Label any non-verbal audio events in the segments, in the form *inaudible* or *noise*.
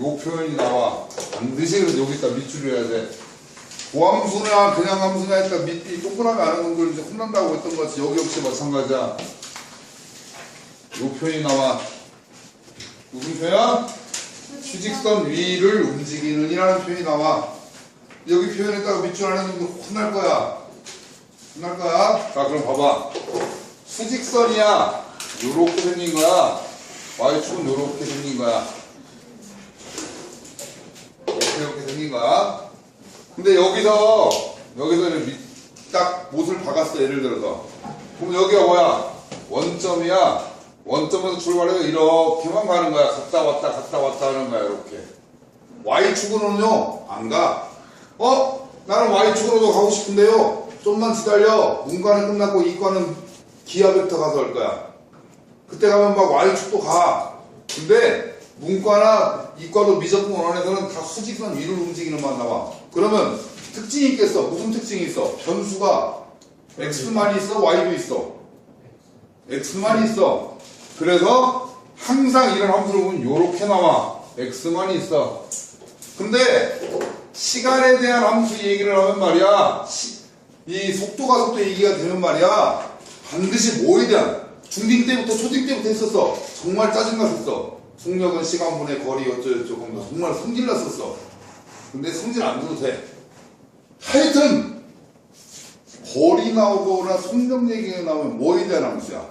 요 표현이 나와. 반드시 여기다 밑줄을 해야 돼. 고함수나 그냥 함수나 했다 밑이 동그라미 안 하는 걸 이제 혼난다고 했던 것 같이 여기 역시 마찬가지야. 요 표현이 나와. 무슨 표현? 수직선 위를 움직이는 이라는 표현이 나와. 여기 표현에다가 밑줄 안거 혼날 거야. 혼날 거야. 자, 그럼 봐봐. 수직선이야. 요렇게 생긴 거야. Y축은 요렇게 생긴 거야. 거야. 근데 여기서, 여기서 딱 못을 박았어, 예를 들어서. 그럼 여기가 뭐야? 원점이야. 원점에서 출발해서 이렇게만 가는 거야. 갔다 왔다, 갔다 왔다 하는 거야, 이렇게. Y축으로는요, 안 가. 어? 나는 Y축으로도 가고 싶은데요. 좀만 기다려. 문과는 끝났고 이과는 기하 벡터 가서 할 거야. 그때 가면 막 Y축도 가. 근데 문과나 이과도 미적분 원원에서는 다 수직선 위를 움직이는 만 나와. 그러면 특징이 있겠어. 무슨 특징이 있어? 변수가 X만이 있어, Y도 있어. X만이 있어. 그래서 항상 이런 함수를 보면 요렇게 나와. X만이 있어. 근데 시간에 대한 함수 얘기를 하면 말이야. 시- 이 속도가 속도 얘기가 되면 말이야. 반드시 뭐에 대한 중딩 때부터 초딩 때부터 했었어. 정말 짜증났었어. 속력은 시간분의 거리 어쩌고저쩌고 정말 성질 났었어. 근데 성질 안 줘도 돼. 하여튼 거리 나오거나 속력 얘기가 나오면 뭐에 대한 함수야?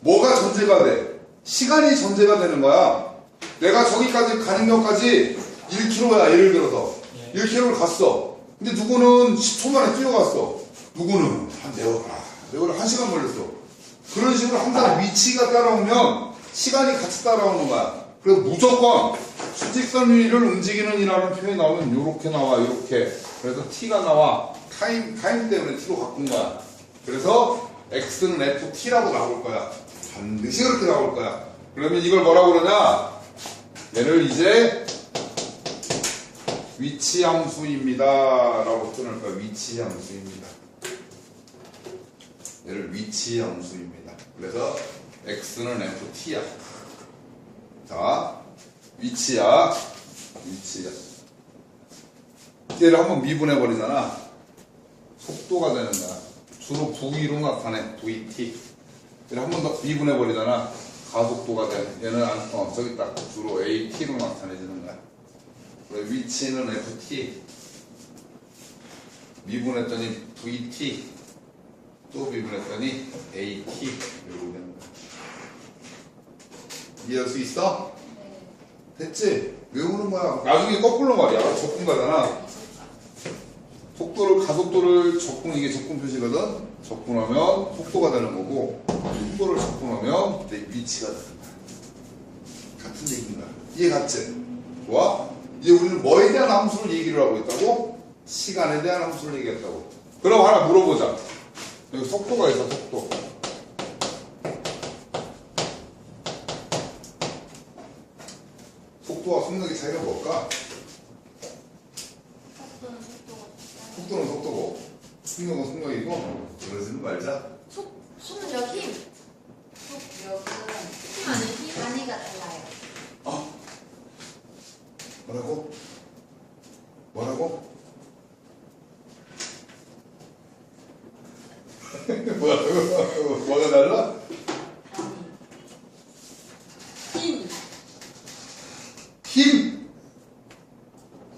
뭐가 전제가 돼? 시간이 전제가 되는 거야. 내가 저기까지 가는 것까지 1km야, 예를 들어서. 1km를 갔어. 근데 누구는 10초 만에 뛰어갔어. 누구는 한 네월, 아, 네월 한 시간 걸렸어. 그런 식으로 항상 위치가 따라오면 시간이 같이 따라오는 거야. 그래서 무조건 수직선 위를 움직이는 이라는 표현이 나오면 이렇게 나와, 이렇게. 그래서 t가 나와. 타임, 타임 때문에 t로 바꾼 거야. 그래서 x는 ft라고 나올 거야. 반드시 그렇게 나올 거야. 그러면 이걸 뭐라고 그러냐? 얘를 이제 위치 함수입니다. 라고 표현할 거야. 위치 함수입니다. 얘를 위치 함수입니다. 그래서 x는 ft야. 자, 위치야. 위치야. 얘를 한번 미분해 버리잖아. 속도가 되는 거야. 주로 V로 나타내. VT. 얘를 한번 더 미분해 버리잖아. 가속도가 돼. 얘는 안, 어, 저기 딱 주로 AT로 나타내지는 거야. 위치는 FT. 미분했더니 VT. 또 미분했더니 AT. 이러고 되는 거야. 이해할 수 있어? 됐지? 외우는 거야. 나중에 거꾸로 말이야. 적분 가잖아. 속도를 가속도를 적분 이게 적분 표시거든. 적분하면 속도가 되는 거고 속도를 적분하면 내 위치가 되는 거야. 같은 얘기인 거야. 이해 갔지? 좋아? 이제 우리는 뭐에 대한 함수를 얘기를 하고 있다고? 시간에 대한 함수를 얘기했다고. 그럼 하나 물어보자. 여기 속도가 있어 속도. 속도와 속력의 차이가 뭘까? 속도는 속도고 속력은 속력이고 그러지는 말자. 속, 속력 힘. 속력은 힘 아닌 힘 단위가 달라요. 어? 뭐라고? 뭐라고? *laughs* 뭐라고? 뭐가 달라? 단위. 힘. 힘!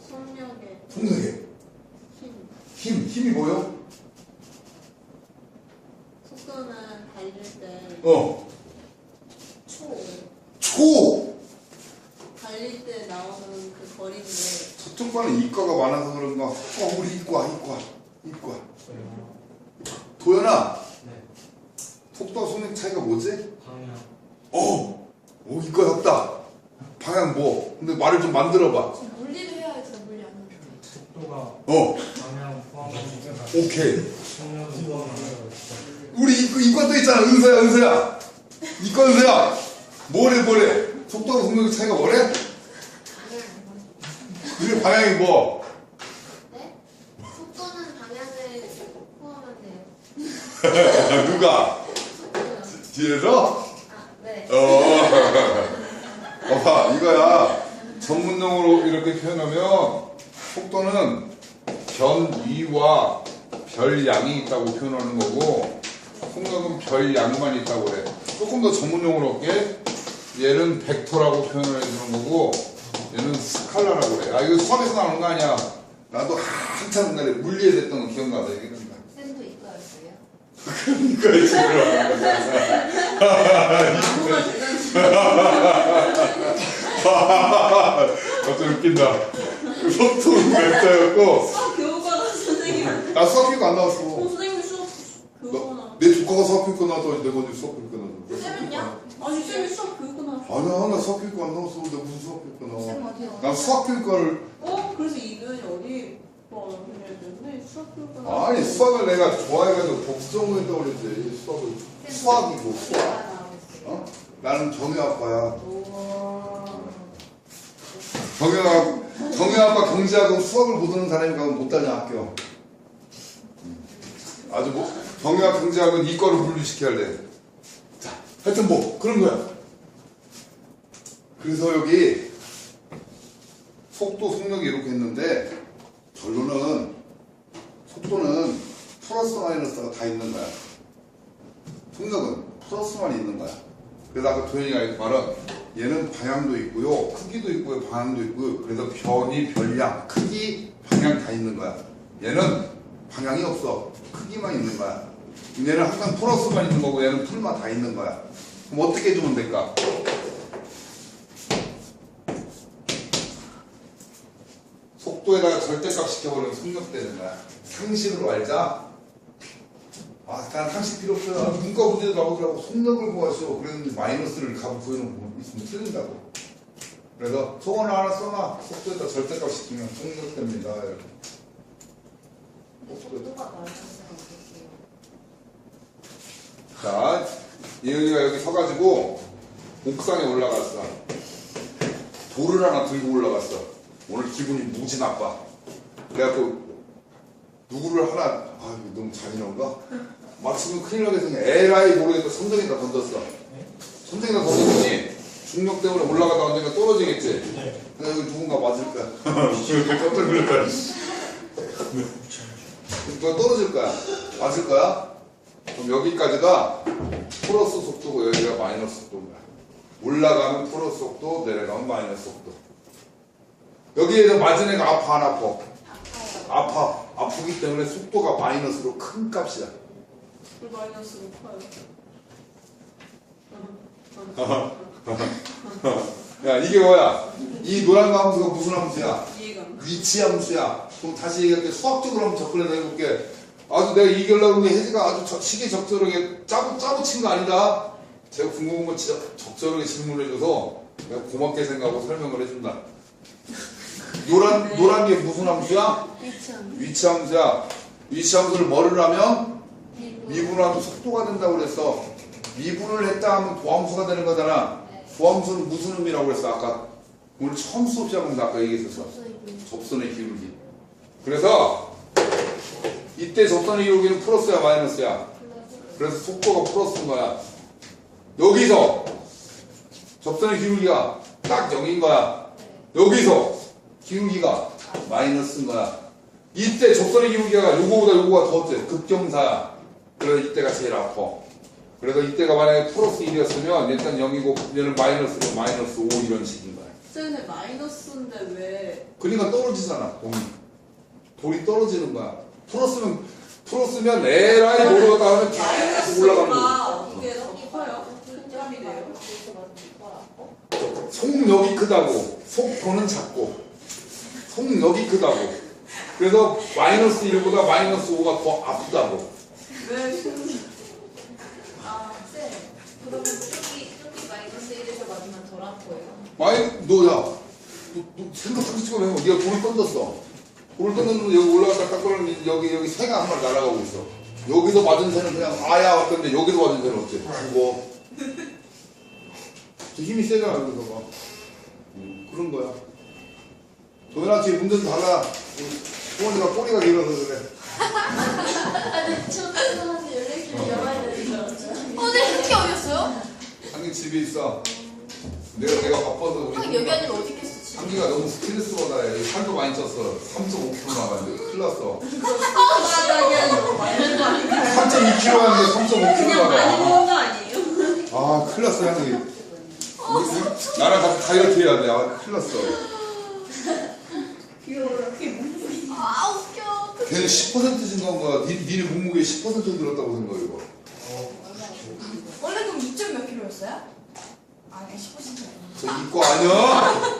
속력의 속력에 힘. 힘! 힘이 뭐요? 속도는 달릴 때 어 초. 초! 달릴 때 나오는 그 거리인데 저쪽 반은 이과가 많아서 그런가 어 우리 이과 이과 이과 도연아 네. 속도와 속력 차이가 뭐지? 방향. 어! 오 이과였다 방향 뭐 근데 말을 좀 만들어봐 지금 물리를 해야지 나 물리 안 해. 속도가 어 방향 포함하는 오케이 속력이 포함하는 우리 이과, 이과 또 있잖아 은서야 뭐래 뭐래 속도와 속력의 차이가 뭐래? 그래 방향이 뭐? 네? 속도는 방향을 포함한대요. *laughs* 누가? 속도요. 뒤에서? 아, 네. 어 *laughs* 봐봐 이거야 전문용어로 이렇게 표현하면 속도는 변위와 별양이 있다고 표현하는 거고 속력은 별 양만 있다고 그래. 조금 더 전문용어로 할게. 얘는 벡터라고 표현을 해주는 거고 얘는 스칼라라고 그래. 아 이거 수학에서 나오는 거 아니야. 나도 한참 옛날에 물리에 됐던 거 기억나다 쌤도 이거였어요? 그러니까 지금 *laughs* 갑자기. 웃긴다. 속도는 벡터였고. 수학 교과나 선생님. 나 수학 교육 안 어, 나왔어 선생님이 수학 교과나 너, 내 조카가 수학 교육 나왔더니 내가 어디 수학 교육 나왔어 쌤은요? 아니 쌤이 수학 교과나 아니야 나 수학 교육 안 나왔어. 내가 무슨 수학 교육 쌤 나와? 어디요? 난 수학 교육과를 어? 그래서 이도현이 어디 뭐 되는데 수학 교과나 아니 수학을 내가 좋아해가지고 복수전공했다고 그랬지 수학을. 수학이고 수학. 어? 나는 우와. 경영학 경영학과 경제학은 수학을 모르는 사람이 가면 못 다녀 학교. 음. 아주 뭐 경영학 경제학은 이과로 분류시켜야 돼 자 하여튼 뭐 그런 거야. 그래서 여기 속도 속력이 이렇게 했는데 결론은 속도는 플러스 마이너스가 다 있는 거야. 속력은 플러스만 있는 거야. 그래서 아까 도현이가 했던 말은 얘는 방향도 있고요 크기도 있고요 방향도 있고요. 그래서 변이 별량 크기 방향 다 있는 거야. 얘는 방향이 없어. 크기만 있는 거야 얘는 항상 플러스만 있는 거고 얘는 풀만 다 있는 거야 그럼 어떻게 해주면 될까 속도에다가 절대값 시켜버리면 속력되는 거야 상식으로 알자 아, 난 상식 필요 없어요. 문과 문제도 나오더라고. 속력을 구하시오. 그랬는데 마이너스를 값을 구해놓은 거 있으면 틀린다고. 그래서 소원을 하나 써놔. 속도에다 절대값 시키면 속력됩니다. 이렇게. 속도. 속도가 어떡해요? 자, 예은이가 여기 서가지고 옥상에 올라갔어. 돌을 하나 들고 올라갔어. 오늘 기분이 무지 나빠. 그래갖고 누구를 하나 아 너무 잔인한가? 맞추면 큰일 나게 생겨. 에라이 모르겠다. 선생에다 던졌어. 선생에다 던졌더니 중력 때문에 올라가다 언젠가 떨어지겠지. 네. 근데 여기 누군가 맞을 거야. 깜짝 놀랄 거야. 그거 떨어질 거야. 맞을 거야? 그럼 여기까지가 플러스 속도고 여기가 마이너스 거야. 올라가면 플러스 속도, 내려가면 마이너스 속도. 여기에서 맞은 애가 아파 안 아파? 아파. 아프기 때문에 속도가 마이너스로 큰 값이야. 그 마이너스 높아요 *laughs* 야 이게 뭐야? 이 노란 거 함수가 무슨 함수야? 위치 함수야. 그럼 다시 얘기할게 수학적으로 한번 접근해서 해볼게. 아주 내가 이기려고 하는데 혜지가 아주 저- 시기 적절하게 짜고 짜고 친 거 아니다. 제가 궁금한 거 진짜 적절하게 질문해줘서 내가 고맙게 생각하고 설명을 해준다. 노란 노란 게 무슨 함수야? 위치 함수야. 위치 함수를 뭐를 하면 미분하면 속도가 된다고 그랬어. 미분을 했다 하면 도함수가 되는 거잖아. 도함수는 무슨 의미라고 그랬어 아까? 오늘 처음 수업 시작하면서 아까 얘기했었어. 접선의 기울기. 그래서 이때 접선의 기울기는 플러스야 마이너스야. 그래서 속도가 플러스인 거야. 여기서 접선의 기울기가 딱 0인 거야. 여기서 기울기가 마이너스인 거야. 이때 접선의 기울기가 요거보다 요거가 더 어때? 극경사야. 그래서 이때가 제일 아파. 그래서 이때가 만약에 플러스 1이었으면 일단 0이고 얘는 마이너스로 마이너스 5 이런 식인 거야. 쌤은 마이너스인데 왜 그러니까 떨어지잖아 돌이 돌이 떨어지는 거야 풀었으면 풀었으면 에라이 모르겠다 하면 계속 올라가는? 탑이네요. 속력이 크다고. 속도는 작고. 속력이 크다고. 그래서 마이너스 1보다 마이너스 5가 더 아프다고. 왜? 쌤- 아, 쌤. 그러면 쪽이, 쪽이 마이너스 1에서 맞으면 덜 아파요? 마이 너야. 너, 너 생각 상식적으로 해봐 네가 돌을 던졌어 돌을 던졌는데 여기 올라갔다 딱 그러면 여기 여기 새가 한 마리 날아가고 있어. 여기서 맞은 새는 그냥 아야 왔던데 여기서 맞은 새는 어째? 죽어 저 힘이 세잖아 여기서 봐 음, 그런 거야. 도현아 뒤에 문제 좀 달라. 소원이가 꼬리가 길어서 그래. 아니, 저 선생님한테 연락처 열어야 되는 줄 알았어요. 어, 네, 그게 어디였어요? 한개 집에 있어. 내가 내가 바빠서. 우리 형 여기 아니면 어디 있겠어 상기가 너무 스트레스 받아요. 살도 많이 쪘어. 3.5kg 나갔는데 큰일 났어. 바닥에 너무 많이 많이 가요. 3.2kg 하는데 3.5kg 그냥 많이 나가. 먹은 거 아니에요? 아 큰일 났어 형이. 우리- 나랑 같이 다이어트 해야 돼. 아 큰일 났어. 귀여워라. 그게 무슨 아 웃겨 걔는 10% 증가한 거야. 니, 니네 몸무게 10% 늘었다고 생각해 이거. 원래 그럼 2점 몇 킬로였어요? 아 그냥 10%였나 저 이거 아니야?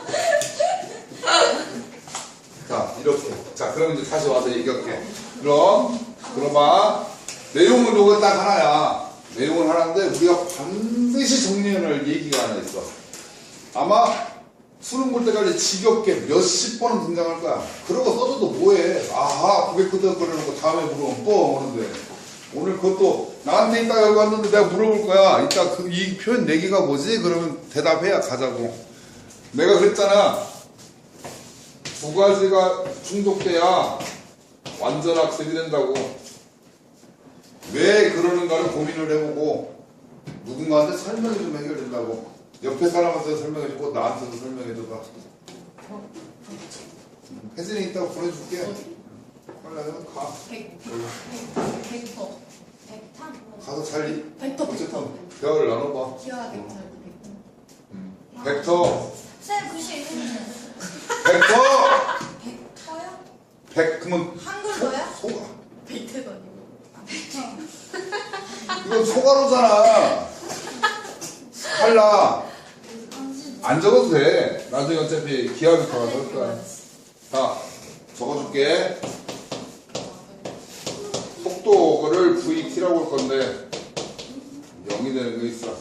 자 이렇게. 자 그럼 이제 다시 와서 얘기할게. 그럼 그러면 내용은 요거 딱 하나야. 내용은 하나인데 우리가 반드시 정리해야 할 얘기가 하나 있어. 아마 수능 볼 때까지 지겹게 몇십 번은 등장할 거야. 그러고 써줘도 뭐해? 아하 고개 끄덕거리는 거 다음에 물으면 뻥 오는데? 오늘 그것도 나한테 이따 여기 왔는데 내가 물어볼 거야 이따 그 이 표현 네 개가 뭐지? 그러면 대답해야 가자고 내가 그랬잖아 두 가지가 충족돼야 완전 학습이 된다고. 왜 그러는가를 고민을 해보고 누군가한테 설명이 좀 해결된다고. 옆에 사람한테 설명해주고 나한테도 설명해줘봐. 혜진이 이따가 보내줄게. 빨리 가. 100, 여기 100, 100터 100탄? 가서 잘 이- 100터 100터 어쨌든 대화를 나눠봐. 기아 100터 벡터, 쌤 글씨 읽으면 벡터, 100터요? 백 그러면 한글로요? 소가. 100태도 아니고 아 100터 이건 소가로잖아. 스칼라. 안 적어도 돼. 나중에 어차피 기하기 더 나올 거야. 자, 적어줄게. 속도를 VT라고 할 건데 0이 되는 거 있어.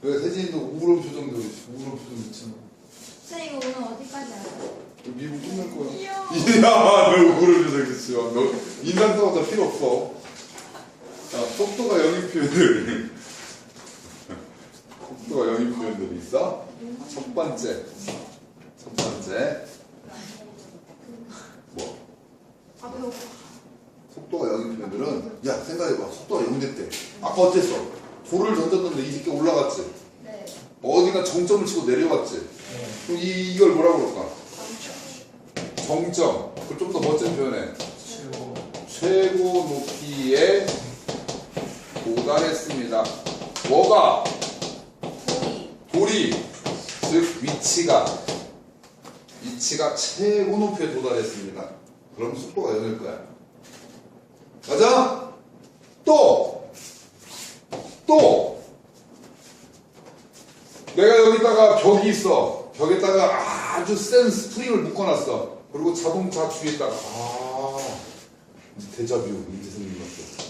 왜 세진이도 우울한 표정도 우울한 표정 있잖아. 쌤 이거 오늘 어디까지 알아요? 미국 끝날 거야. 이야, 너 우울한 표정 있어. 너 인간 써도 필요 없어. 자, 속도가 영입 표현들. *laughs* 속도가 영입 표현들이 있어. 첫 번째. 첫 번째. 뭐? 아 배고파 속도가 영입 표현들은 야 생각해봐. 속도가 0 됐대. 아까 어땠어? 돌을 던졌는데 이 새끼 올라갔지? 네. 어디가 정점을 치고 내려갔지? 그럼 이, 이걸 뭐라고 그럴까? 정점. 그걸 좀 더 멋진 표현해. 최고. 높이에 도달했습니다. 뭐가? 돌이. 즉 위치가. 위치가 최고 높이에 도달했습니다. 그럼 속도가 0일 거야. 맞아? 또! 또! 내가 여기다가 벽이 있어. 벽에다가 아주 센 스프링을 묶어놨어. 그리고 자동차 뒤에다가 아 대자뷰 이제 생긴 것 같아.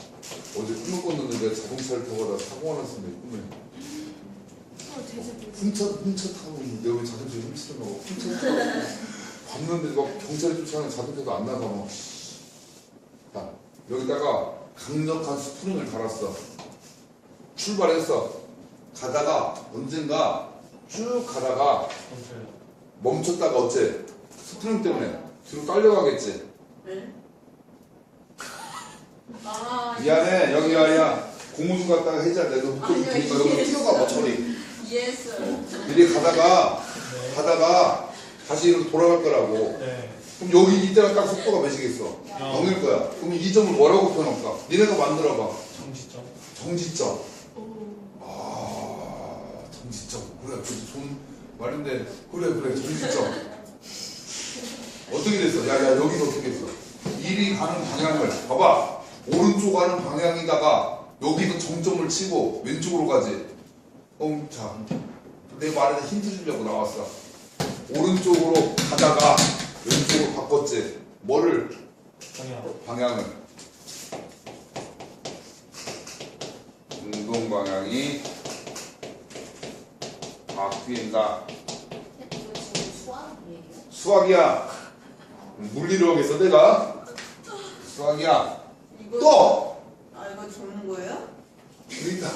어제 꿈을 꿨는데 자동차를 타고 가다 사고가 났습니다. 꿈에. 어 돼지 훔쳐 훔쳐 타고 있는데 왜 자동차 훔치는 거 훔쳐 타고 봤는데 막 경찰이 쫓아가는 자동차도 안 나가 막 자, 여기다가 강력한 스프링을 달았어 출발했어 가다가 언젠가 쭉 가다가. 멈췄다가 어째 스프링 때문에 뒤로 딸려가겠지 네? *laughs* 아 미안해 여기 아야 고무줄 갖다가 돼. 너 목소리 아니요, 들으니까 여기. 뛰어가 봐 처리 이해했어요. 이리 가다가 네. 가다가 다시 이렇게 돌아갈 거라고 네. 그럼 여기 이때가 딱 속도가 몇이겠어? 영. 0일 거야. 그럼 이 점을 뭐라고 표현할까? 니네가 만들어봐. 정지점. 정지점. 아, 정지점. 그래, 그 좋은 말인데. 그래, 그래, 정지점. 어떻게 됐어? 야, 야, 여기서 어떻게 했어? 이리 가는 방향을, 봐봐. 오른쪽 가는 방향이다가 여기서 정점을 치고 왼쪽으로 가지. 음, 자, 내 말에 힌트 주려고 나왔어. 오른쪽으로 가다가 왼쪽으로 바꿨지. 뭐를? 방향. 방향을 운동 방향이 바뀐다. 이거 지금 수학 얘기예요? 수학이야. 물리로 하겠어 내가. 수학이야. 이거 또. 아 이거 적는 거예요? 그러니까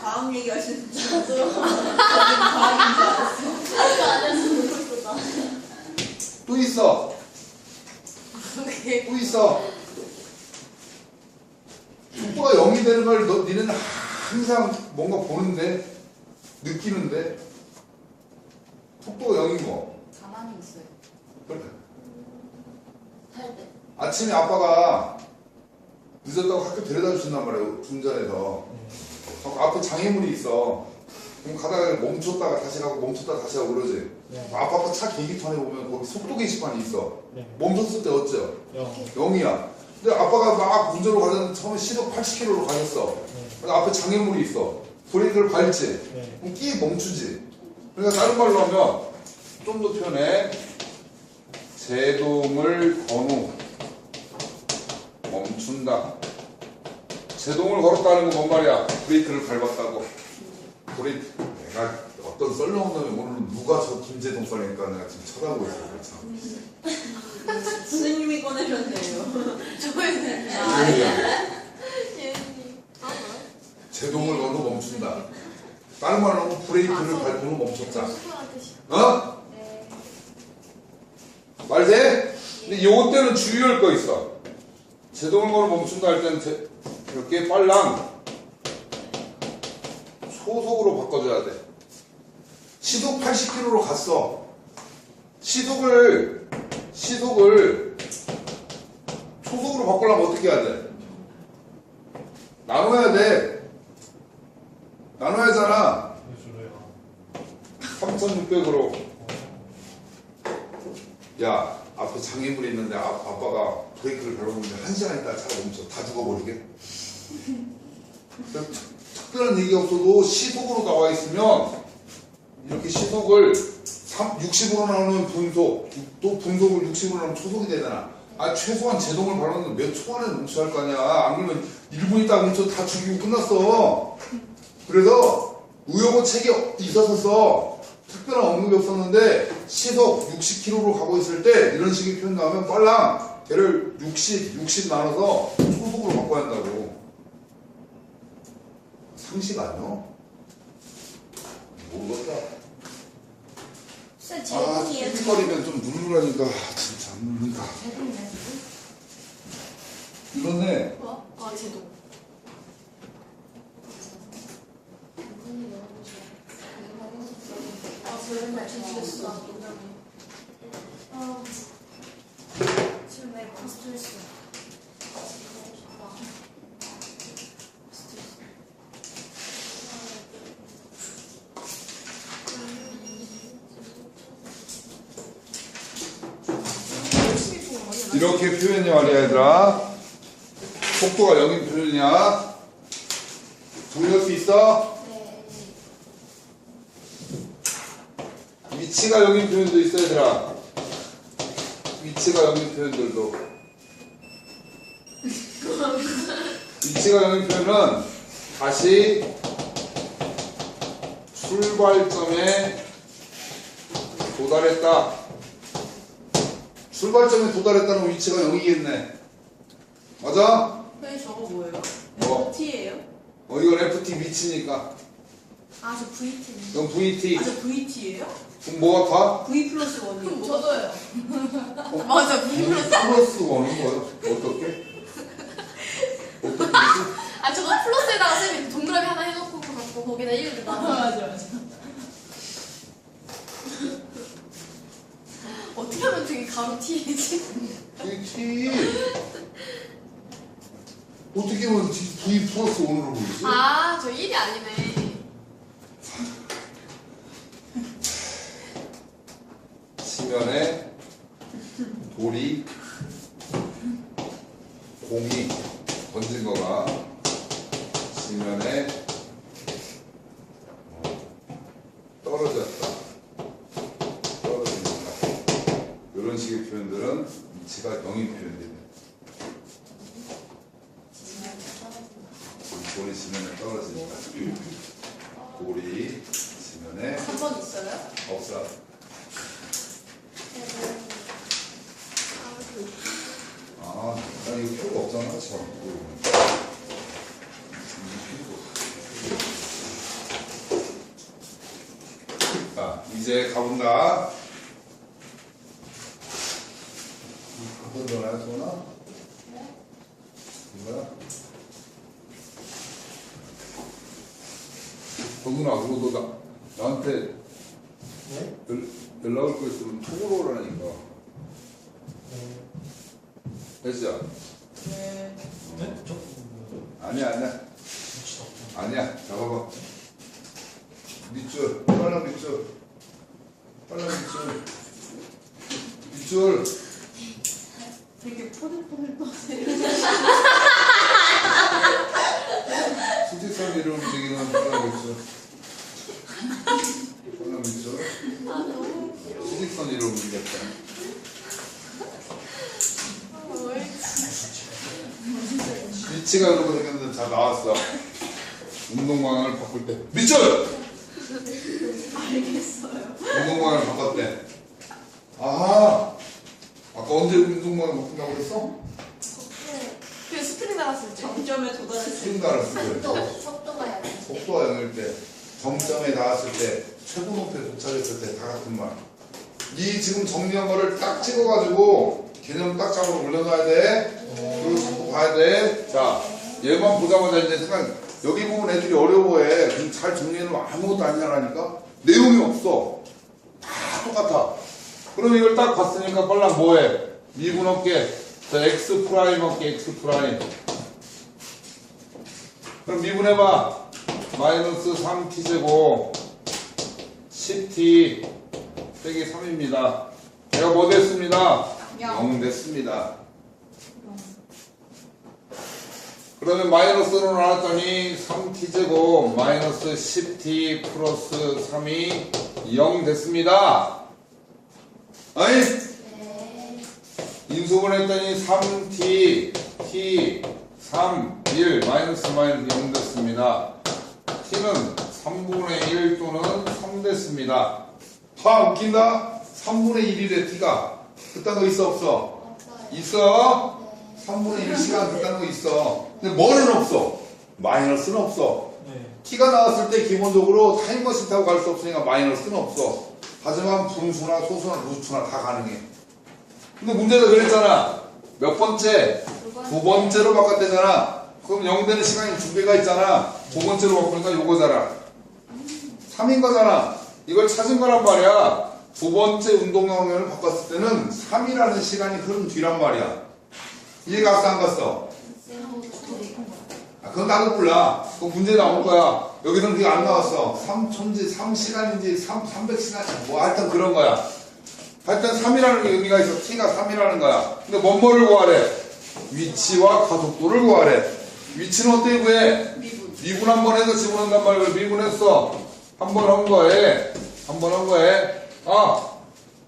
다음 얘기하시는 줄 알았어요. *laughs* 다음인 줄 알았어. *laughs* 아까 안 했으면 좋겠다 또 있어. 또 있어. 속도가 0이 되는 걸 너, 니는 항상 뭔가 보는데 느끼는데 속도가 0인 거. 가만히 있어요. 그래. 탈 때. 아침에 아빠가 늦었다고 학교 데려다 주신단 말이에요. 운전해서. 하고 앞에 장애물이 있어. 그럼 가다가 멈췄다가 다시 가고 멈췄다가 다시 가고 그러지. 네. 아빠 거차 계기판에 보면 거기 속도 게시판이 있어. 네. 멈췄을 때 어쩌? 영. 0이야. 근데 아빠가 막 운전을 가자는 처음에 시속 80km로 가셨어. 네. 근데 앞에 장애물이 있어. 브레이크를 밟지. 네. 그럼 끼 멈추지. 그러니까 다른 말로 하면 좀더 편해. 제동을 건후 멈춘다. 제동을 걸었다는 건 뭔 말이야? 브레이크를 밟았다고. 브레이크. 내가 어떤 썰렁한 놈이 오늘 누가 저 김제동 썰니까 내가 지금 쳐다보고 있어. 참. *laughs* 선생님이 꺼내셨네요. *laughs* 저희는. 아. 아, 제동을 건후 멈춘다. 다른 말로 하면 브레이크를 아, 후 멈췄다. 어? 네. 말 돼? 근데 요때는 주의할 거 있어. 제동을 걸어 멈춘다 할 때는 제- 이렇게 빨랑 초속으로 바꿔줘야 돼. 시속 80km로 갔어. 시속을 시속을 초속으로 바꾸려면 어떻게 해야 돼? 나눠야 돼. 나눠야 하잖아. 몇 줄로요? 3,600으로. 야, 앞에 장애물이 있는데 아, 아빠가 브레이크를 밟았는데 한 시간 있다 차가 멈춰. 다 죽어버리게. *laughs* 특별한 얘기 없어도 시속으로 나와 있으면 이렇게 시속을 3, 60으로 나오는 분속, 또 분속을 60으로 나오면 초속이 되잖아. 아, 최소한 제동을 밟았는데 몇초 안에 멈춰야 할거 아니야. 안 그러면 1분 있다 멈춰 다 죽이고 끝났어. 그래서 우여고 책이 있었었어. 특별한 언급이 없었는데 시속 60km로 가고 있을 때 이런 식의 표현 나오면 빨랑 걔를 60, 60 나눠서 초속으로 바꿔야 한다고. 상식 아니야? 모르겠다. 쌤, 아. 삐거리면 좀 누르라니까 진짜 안. 제동이에요. 이건데 뭐? 아, 제동. 아, 저런 날 뒤지겠어. 아, 지금 내 스트레스. 이렇게 표현이 말이야 얘들아. 속도가 0인 표현이야. 동의할 수 있어? 네. 위치가 0인 표현도 있어 얘들아. 위치가 0인 표현들도. 위치가 0인 표현은 다시 출발점에 도달했다. 출발점에 도달했다는 위치가 0이겠네. 맞아? 선생님 저거 뭐예요? 뭐? T예요? 어, 이건 FT 위치니까. 아, 저 VT는. 이건 VT. 아, 저 VT예요? 뭐가 다? V 플러스 원이요. 저도요. 맞아, V 플러스 플러스 원은 뭐야? 어떻게? 어떻게? 아, 저거 플러스에다가 쌤이 동그라미 하나 해놓고 갖고 거기다 1을 넣어. 맞아, 맞아. 어떻게 하면 되게 가로 T이지? VT. 어떻게 하면 V 플러스 원으로 보이지? 아, 저 1이 아니네. 지면에 돌이 공이 던진 거가 지면에 어, 떨어졌다. 떨어진다. 이런 식의 표현들은 위치가 0인 표현들이네. 돌이 지면에 떨어진다. 돌이 지면에 3번 있어요? 없어. 아, 나 이거 필요가 없잖아, 참. 자, 이제 가본다. 한번 더 나야 되나? 이거야? 동훈아, 그거 너 나, 나한테 네? 연- 연락 올거 있으면 톡으로 오라니까. 네. 네. 네? 저 아니야, 아니야. 아니야. 잡아봐. 밑줄. 빨라 밑줄. 빨라 밑줄. 밑줄. 되게 포들포들 떠세요. 수직선 위로 움직이는 빨라 밑줄. 빨라 밑줄. 수직선 위로 움직였다. 위치가 그러고 생겼는데 다 나왔어. 운동 방향을 바꿀 때. 밑줄! 알겠어요. 운동 방향을 바꿨대. 아하! 아까 언제 운동 방향 바꾼다고 그랬어? 그 스프링 나갔을 때 정점에 도달했을 때. 스윙 달았을 때. 속도, 속도가 약간. 속도가 0일 때. 정점에 닿았을 때. 최고 높이에 도착했을 때. 다 같은 말. 이 지금 정리한 거를 딱 찍어가지고 개념 딱 잡아 올려놔야 돼. 봐야 돼. 자, 얘만 보자마자 이제 생각, 여기 부분 애들이 어려워해. 잘 정리해놓으면 아무것도 아니라니까? 내용이 없어. 다 똑같아. 그럼 이걸 딱 봤으니까 빨라 뭐해? 미분 어깨. 자, x 프라임 어깨, x 프라임. 그럼 미분해봐. 마이너스 3t제곱 10t 빼기 3입니다. 제가 뭐 됐습니다? 0 됐습니다. 그러면 마이너스로 나왔더니 3t제곱 마이너스 10t 플러스 3이 0 됐습니다. 아니 네. 인수분 했더니 3t t 3 1 마이너스 마이너스 0 됐습니다. t는 3분의 1 또는 3 됐습니다. 화 웃긴다? 3분의 1이래 t가 그딴 거 있어 없어? 없어요. 있어? 네. 3분의 1 시간 그딴 거 있어. 근데 뭐는 없어? 마이너스는 없어. 네. t가 나왔을 때 기본적으로 타임머신 타고 갈 수 없으니까 마이너스는 없어. 하지만 분수나 소수나 루트나 다 가능해. 근데 문제가 그랬잖아. 몇 번째? 두 번. 번째로 바꿨대잖아. 그럼 0 되는 시간이 두 배가 있잖아. 두 번째로 바꾸니까 요거잖아. 3인 거잖아. 이걸 찾은 거란 말이야. 두 번째 운동 영역을 바꿨을 때는 3이라는 시간이 흐른 뒤란 말이야. 이해가 안 갔어? 그건 나도 몰라. 그 문제 나올 거야. 여기서는 그게 안 나왔어. 3초인지 3시간인지 3, 300시간인지 뭐 하여튼 그런 거야. 하여튼 3이라는 게 의미가 있어. t가 3이라는 거야. 근데 뭔 뭐를 구하래? 위치와 가속도를 구하래. 위치는 어떻게 구해? 미분 한 번 해서 집어넣는단 말이야. 미분했어. 한 번 한 거에. 한 번 한 거에. 아!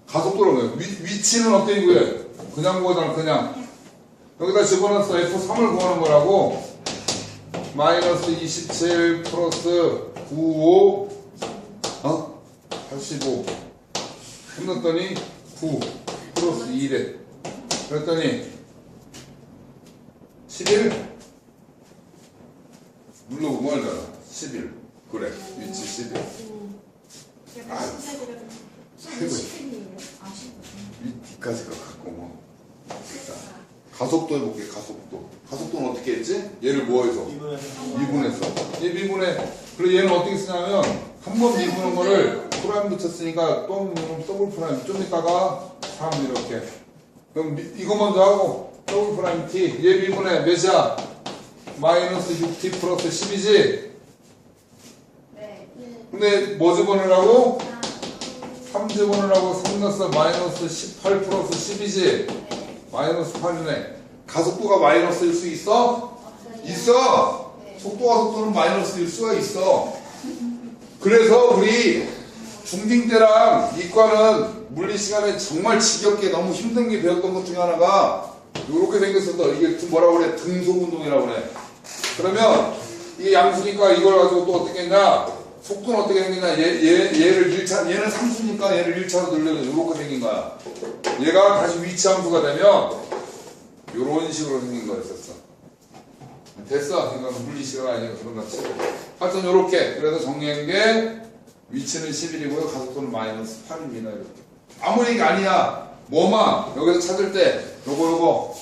가속도를 구해. 위, 위치는 어떻게 구해? 그냥 구하잖아, 그냥. 여기다 집어넣어서 F3을 구하는 거라고. 마이너스 27 플러스 95 어? 85 끝났더니 9 플러스 2래 그랬더니 11 물로 뭐하잖아 11 그래 위치 11 아유. 아이고. 위까지 갖고 뭐 자, 가속도 해볼게 가속도 가속도는 어떻게 했지? 얘를 뭐해서? 미분했어. 얘 미분해. 그리고 얘는 어떻게 쓰냐면 한 번 미분한 거를 프라임 붙였으니까 또 미분 더블 프라임 좀 있다가 3 이렇게. 그럼 미- 이거 먼저 하고 더블 프라임 t 얘 미분해 몇이야? 마이너스 6t 플러스 10이지. 네. 근데 뭐 집어넣으라고? 하나, 3 집어넣으라고 3 넣었어 마이너스 18 플러스 10이지. 네. 마이너스 8이네. 가속도가 마이너스일 수 있어? 있어. 네. 속도와 속도는 마이너스일 수가 있어. 그래서 우리 중딩 때랑 이과는 물리 시간에 정말 지겹게 너무 힘든 게 배웠던 것 중에 하나가 이렇게 생겼었어. 이게 뭐라고 그래? 등속 운동이라고 그래. 그러면 이게 양수니까 이걸 가지고 또 어떻게 했냐? 속도는 어떻게 생겼냐? 얘, 얘, 얘를 1차, 얘는 상수니까 얘를 1차로 늘려서 이렇게 생긴 거야. 얘가 다시 위치 함수가 되면 이런 식으로 생긴 거였었어. 됐어. 이건 물리 시간 아니니까 그런 거 치고. 하여튼 요렇게. 그래서 정리한 게 위치는 11이고요. 가속도는 마이너스 8입니다. 이렇게. 아무 얘기가 아니야. 뭐만 여기서 찾을 때 요거 요거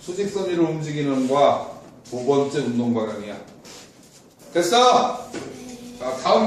수직선 위로 움직이는 거와 두 번째 운동 방향이야. 됐어? 자, 다음 거.